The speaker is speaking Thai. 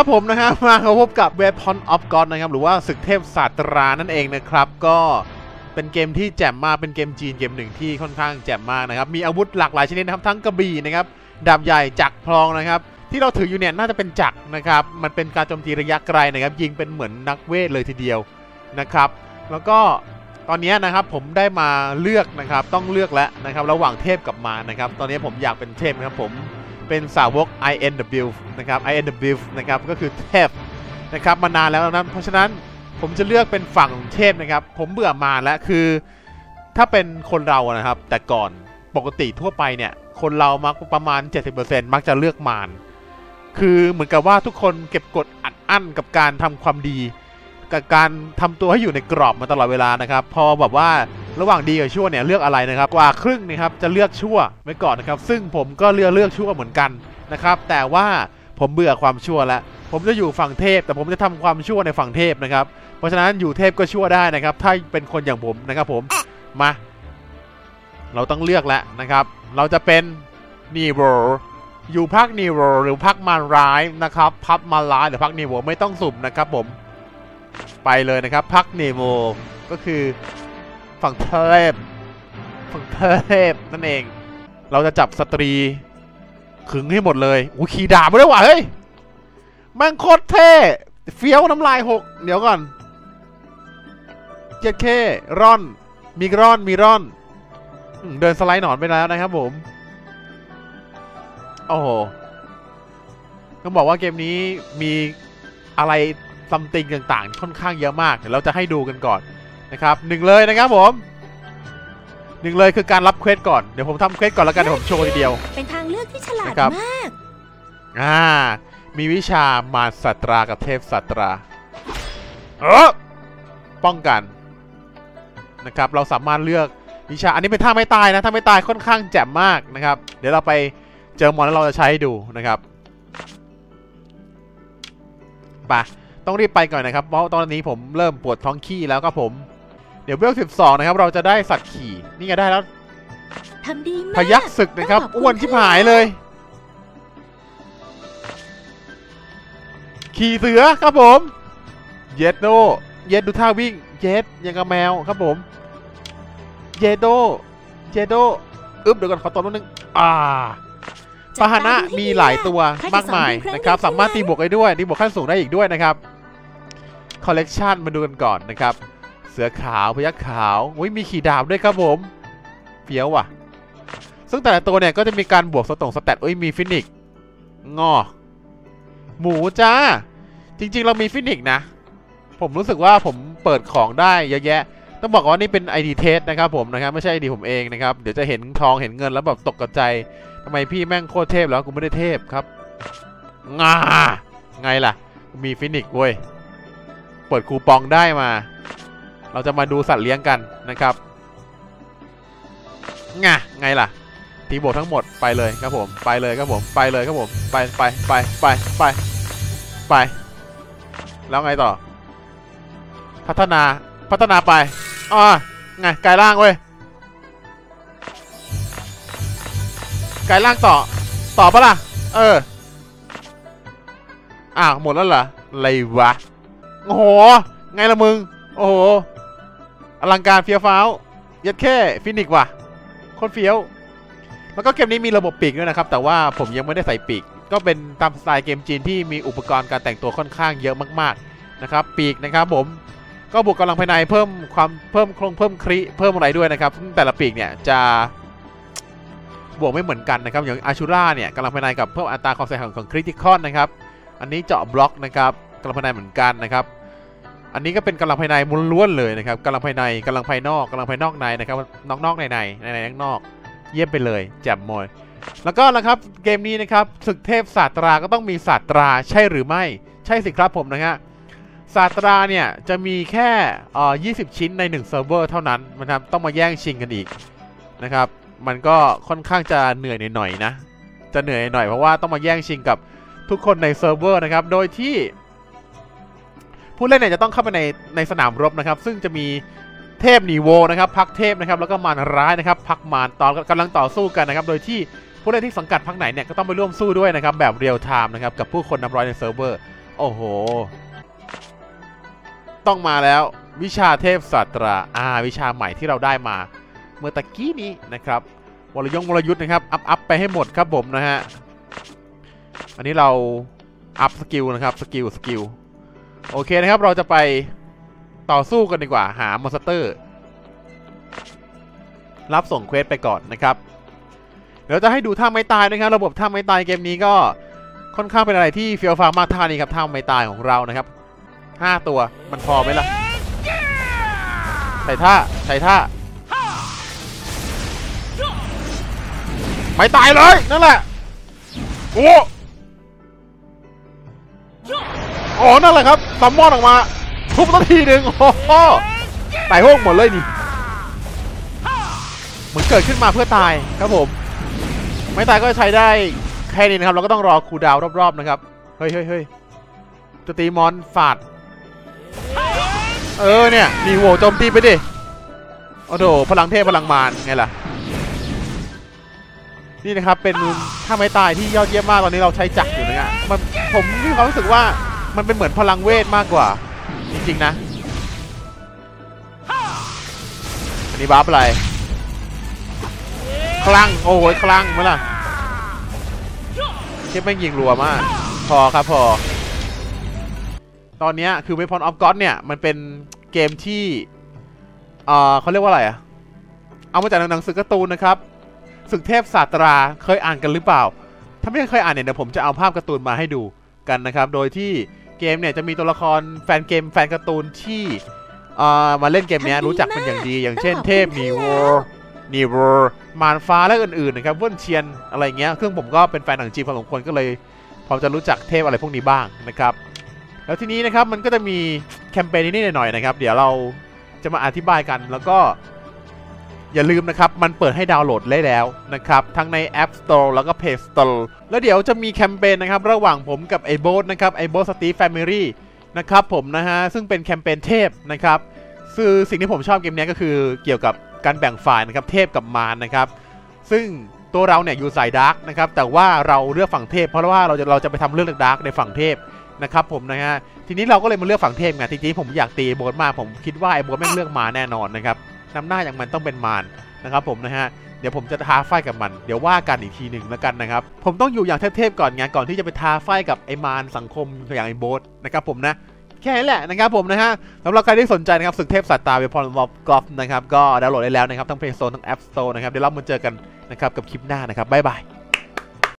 ครับผมนะฮะมาพบกับ Weapon of God นะครับหรือว่าศึกเทพศาสตรานั่นเองนะครับ ก็เป็นเกมที่แจ่มมากเป็นเกมจีนเกมหนึ่งที่ค่อนข้างแจ่มมากนะครับมีอาวุธหลากหลายชนิดนะครับทั้งกระบี่นะครับดาบใหญ่จักรพลองนะครับที่เราถืออยู่เนี่ยน่าจะเป็นจักรนะครับมันเป็นการโจมตีระยะไกลนะครับยิงเป็นเหมือนนักเวทเลยทีเดียวนะครับแล้วก็ตอนนี้นะครับผมได้มาเลือกนะครับต้องเลือกแล้วนะครับระหว่างเทพกับมารนะครับตอนนี้ผมอยากเป็นเทพนะครับผม เป็นสาวก INW นะครับ INW นะครับก็คือเทพนะครับมานานแล้วนะเพราะฉะนั้นผมจะเลือกเป็นฝั่งเทพนะครับ ผมเบื่อมารแล้วคือ ถ้าเป็นคนเรานะครับ แต่ก่อนปกติทั่วไปเนี่ย คนเรามักประมาณ 70%มักจะเลือกมารคือเหมือนกับว่าทุกคนเก็บกดอัดอั้นกับการทำความดี กับการทำตัวให้อยู่ในกรอบมาตลอดเวลานะครับ พอแบบว่า ระหว่างดีกับชั่วเนี่ยเลือกอะไรนะครับกว่าครึ่งนะครับจะเลือกชั่วไว้ก่อนนะครับซึ่งผมก็เลือกเลือกชั่วเหมือนกันนะครับแต่ว่าผมเบื่อความชั่วแล้วผมจะอยู่ฝั่งเทพ แต่ผมจะทำความชั่วในฝั่งเทพนะครับ เพราะฉะนั้นอยู่เทพก็ชั่วได้นะครับ ถ้าเป็นคนอย่างผมนะครับผมมา เราต้องเลือกแล้วนะครับ เราจะเป็นนีโวอยู่พักนีโวหรือพักมารร้ายนะครับพักมาร้ายหรือพักนีโวไม่ต้องสุ่มนะครับผมไปเลยนะครับพักเนโวก็คือ ฝั่งเทพฝั่งเทพนั่นเอง เราจะจับสตรีขึงให้หมดเลยอู้ขี่ดาบมาด้วยว่ะเฮ้ยแมันโคตรเท่เฟี้ยวน้ำลายหกเดี๋ยวก่อนเจ็ดเคร่อนมีร่อนมีร่อนเดินสไลด์หนอนไปแล้วนะครับผม โอ้โหต้องบอกว่าเกมนี้มีอะไรซัมติงต่างๆ ค่อนข้างเยอะมาก เดี๋ยวเราจะให้ดูกันก่อน นะครับหนึ่งเลยนะครับผมหนึ่งเลยคือการรับเควสก่อนเดี๋ยวผมทำเควสก่อนแล้วกันเดี๋ยวผมโชว์ทีเดียว เป็นทางเลือกที่ฉลาดนะครับมากอ่ามีวิชามารสัตรากับเทพสัตราเออป้องกันนะครับ เราสามารถเลือกวิชาอันนี้เป็นท่าไม่ตายนะถ้าไม่ตายค่อนข้างแจ่มมากนะครับ เดี๋ยวเราไปเจอมอนแล้วเราจะใช้ให้ดูนะครับไปต้องรีบไปก่อนนะครับ เพราะตอนนี้ผมเริ่มปวดท้องขี้แล้วก็ผมเดี๋ยวเวล12นะครับ เราจะได้สัตว์ขี่ นี่ไงได้แล้วทำดีมากพยักศึกนะครับต้องขอบคุณอ้วนชิบหายเลย ขี่เสือครับผม เยดโด เยดดูท่าวิ่ง เยดยังกับแมวครับผม เยโด เยโด อึ๊บเดี๋ยวก่อนขอตัวนิดนึง อ่าพาหนะมีหลายตัวมากมายนะครับ สามารถตีบวกได้ด้วยตีบวกขั้นสูงได้อีกด้วยนะครับคอลเลกชันมาดูกันก่อนนะครับเสือขาวพยักขาวอุ้ยมีขี่ดาบด้วยครับผมเฟี้ยวว่ะ ซึ่งแต่ละตัวเนี่ยก็จะมีการบวกสตงสแตทเอ้ยมีฟินิกงอ หมูจ้า จริง ๆ เรามีฟินิกนะ ผมรู้สึกว่าผมเปิดของได้เยอะแยะ ต้องบอกว่านี่เป็น ID เทสนะครับผมนะครับ ไม่ใช่ ID ผมเองนะครับ เดี๋ยวจะเห็นทองเห็นเงินแล้วแบบตกกระใจทำไมพี่แม่งโคตรเทพแล้วกูไม่ได้เทพครับงาไงล่ะ มีฟินิกเว้ย เปิดคูปองได้มา เราจะมาดูสัตว์เลี้ยงกันนะครับไงไงล่ะตีโบทั้งหมดไปเลยครับผม ไปเลยครับผม ไปเลยครับผม ไปไปไปไปไปไป แล้วไงต่อ พัฒนาพัฒนาไปอ่าไงกายล่างเว้ยกายล่างต่อ ต่อปะล่ะ เออ อ้าวหมดแล้วเหรออะไรวะ โอ้โห ไงละมึง โอ้โห อลังการเฟี้ยวฟ้าวยัดแค่ฟินิกว่ะโคตรเฟี้ยว แล้วก็เกมนี้มีระบบปีกด้วยนะครับ แต่ว่าผมยังไม่ได้ใส่ปีก ก็เป็นตามสไตล์เกมจีนที่มีอุปกรณ์การแต่งตัวค่อนข้างเยอะมากๆนะครับ ปีกนะครับผมก็บวกกำลังภายในเพิ่มความเพิ่มโครงเพิ่มคริเพิ่มอะไรด้วยนะครับแต่ละปีกเนี่ยจะบวกไม่เหมือนกันนะครับอย่างอาชูราเนี่ยกำลังภายในกับเพิ่มอัตราความเสียหายของคริติคอนนะครับ อันนี้เจาะบล็อกนะครับกำลังภายในเหมือนกันนะครับ อันนี้ก็เป็นกำลังภายในมุนล้วนเลยนะครับกำลังภายในกำลังภายนอกกำลังภายนอกในนะครับนอกนอกในในในในนอกเยี่ยมไปเลยแจ่มมอยแล้วก็นะครับเกมนี้นะครับศึกเทพศาสตราก็ต้องมีศาสตราใช่หรือไม่ ใช่สิครับผมนะฮะศาสตราเนี่ยจะมีแค่เอ่อ20 ชิ้นใน1เซิร์ฟเวอร์เท่านั้นนะครับต้องมาแย่งชิงกันอีกนะครับมันก็ค่อนข้างจะเหนื่อยหน่อยๆนะจะเหนื่อยหน่อยเพราะว่าต้องมาแย่งชิงกับทุกคนในเซิร์ฟเวอร์นะครับโดยที่ ผู้เล่นเนี่ยจะต้องเข้าไปในในสนามรบนะครับ ซึ่งจะมีเทพนีโวนะครับพักเทพนะครับแล้วก็มารร้ายนะครับพักมารตอนกำลังต่อสู้กันนะครับ โดยที่ผู้เล่นที่สังกัดพักไหนเนี่ยก็ต้องไปร่วมสู้ด้วยนะครับแบบเรียลไทม์นะครับกับผู้คนนับร้อยในเซิร์ฟเวอร์โอ้โห ต้องมาแล้ววิชาเทพศาสตราอ่าวิชาใหม่ที่เราได้มา เมื่อตะกี้นี้นะครับวรยงวรยุทธ์นะครับอัพอัพไปให้หมดครับผมนะฮะอันนี้เราอัพสกิลนะครับสกิลสกิล โอเคนะครับเราจะไปต่อสู้กันดีกว่าหามอนสเตอร์ รับส่งเควสไปก่อนนะครับ เดี๋ยวจะให้ดูท่าไม่ตายนะครับ ระบบท่าไม่ตายเกมนี้ก็ค่อนข้างเป็นอะไรที่เฟี้ยวฟ้ามากท่านี้ครับท่าไม่ตายของเรานะครับห้าตัวมันพอไหมล่ะใส่ท่าใส่ท่า ไม่ตายเลยนั่นแหละโอ้ โอ้นั่นแหละครับซัมมอนออกมา ทุบนาทีหนึ่งโอ้โหตายโห้งหมดเลยนี่เหมือนเกิดขึ้นมาเพื่อตายครับผม ไม่ตายก็ใช้ได้แค่นี้นะครับ เราก็ต้องรอคูดาวรอบๆนะครับ เฮ้ยเฮ้ยเฮ้ยจะตีมอนฝาด เออเนี่ยมีโหวโจมตีไปดิ โอ้โหพลังเทพพลังมารไงล่ะ นี่นะครับเป็นท่าไม้ตายที่ยอดเยี่ยมมากตอนนี้เราใช้จักรอยู่นะฮะมันผมมีความรู้สึกว่า มันเป็นเหมือนพลังเวทมากกว่า จริง ๆ นะ อันนี้บัฟอะไร คลั่ง โอ้โหคลั่งมั้ยล่ะเทียบแม่งยิงรัวมาก พอครับพอ ตอนนี้คือ Weapon of God เนี่ย มันเป็นเกมที่ เออเขาเรียกว่าอะไรอะเอามาจากหนังสือการ์ตูนนะครับศึกเทพศาสตราเคยอ่านกันหรือเปล่า ถ้าไม่เคยอ่านเนี่ยเดี๋ยวผมจะเอาภาพการ์ตูนมาให้ดูกันนะครับ โดยที่ เกมเนี่ยจะมีตัวละครแฟนเกมแฟนการ์ตูนที่เอ่อมาเล่นเกมเนี้ยรู้จักเป็นอย่างดี อย่างเช่นเทพนีโวนีโวมารฟ้าและอื่นๆนะครับเวิ้นเชียนอะไรเงี้ยซึ่งผมก็เป็นแฟนหนังจีนพอสมควรก็เลยพอจะรู้จักเทพอะไรพวกนี้บ้างนะครับ แล้วทีนี้นะครับมันก็จะมีแคมเปญนิดๆหน่อยๆนะครับ เดี๋ยวเราจะมาอธิบายกันแล้วก็ อย่าลืมนะครับ มันเปิดให้ดาวน์โหลดได้แล้วนะครับ ทั้งใน App Store แล้วก็ Play Store แล้วเดี๋ยวจะมีแคมเปญนะครับ ระหว่างผมกับไอโบสนะครับไอโบสตีแฟมิลี่นะครับผมนะฮะ ซึ่งเป็นแคมเปญเทพนะครับคือสิ่งที่ผมชอบเกมนี้ก็คือเกี่ยวกับการแบ่งฝ่ายนะครับ เทพกับมารนะครับ ซึ่งตัวเราเนี่ยอยู่สายดาร์กนะครับ แต่ว่าเราเลือกฝั่งเทพ เพราะว่าเราจะเราจะไปทำเรื่องดาร์กในฝั่งเทพนะครับผมนะฮะ ทีนี้เราก็เลยมาเลือกฝั่งเทพไง จริงๆผมอยากตีโบสมาก ผมคิดว่าไอ้โบสแม่งเลือกมาแน่นอนนะครับ นำหน้าอย่างมันต้องเป็นมารนะครับผมนะฮะเดี๋ยวผมจะท้าไฟกับมัน เดี๋ยวว่ากันอีกทีหนึ่งแล้วกันนะครับ ผมต้องอยู่อย่างเทพๆก่อนไงก่อนที่จะไปท้าไฟกับไอ้มารสังคมอย่างไอ้โบสนะครับผมนะแค่นี้แหละนะครับผมนะฮะสำหรับใครที่สนใจนะครับศึกเทพสัตตาเวพรวอลกอล์ฟนะครับก็ดาวน์โหลดได้แล้วนะครับทั้งเพลย์โซนทั้ง App Store นะครับเดี๋ยวเรามาเจอกันนะครับกับคลิปหน้านะครับบ๊ายบาย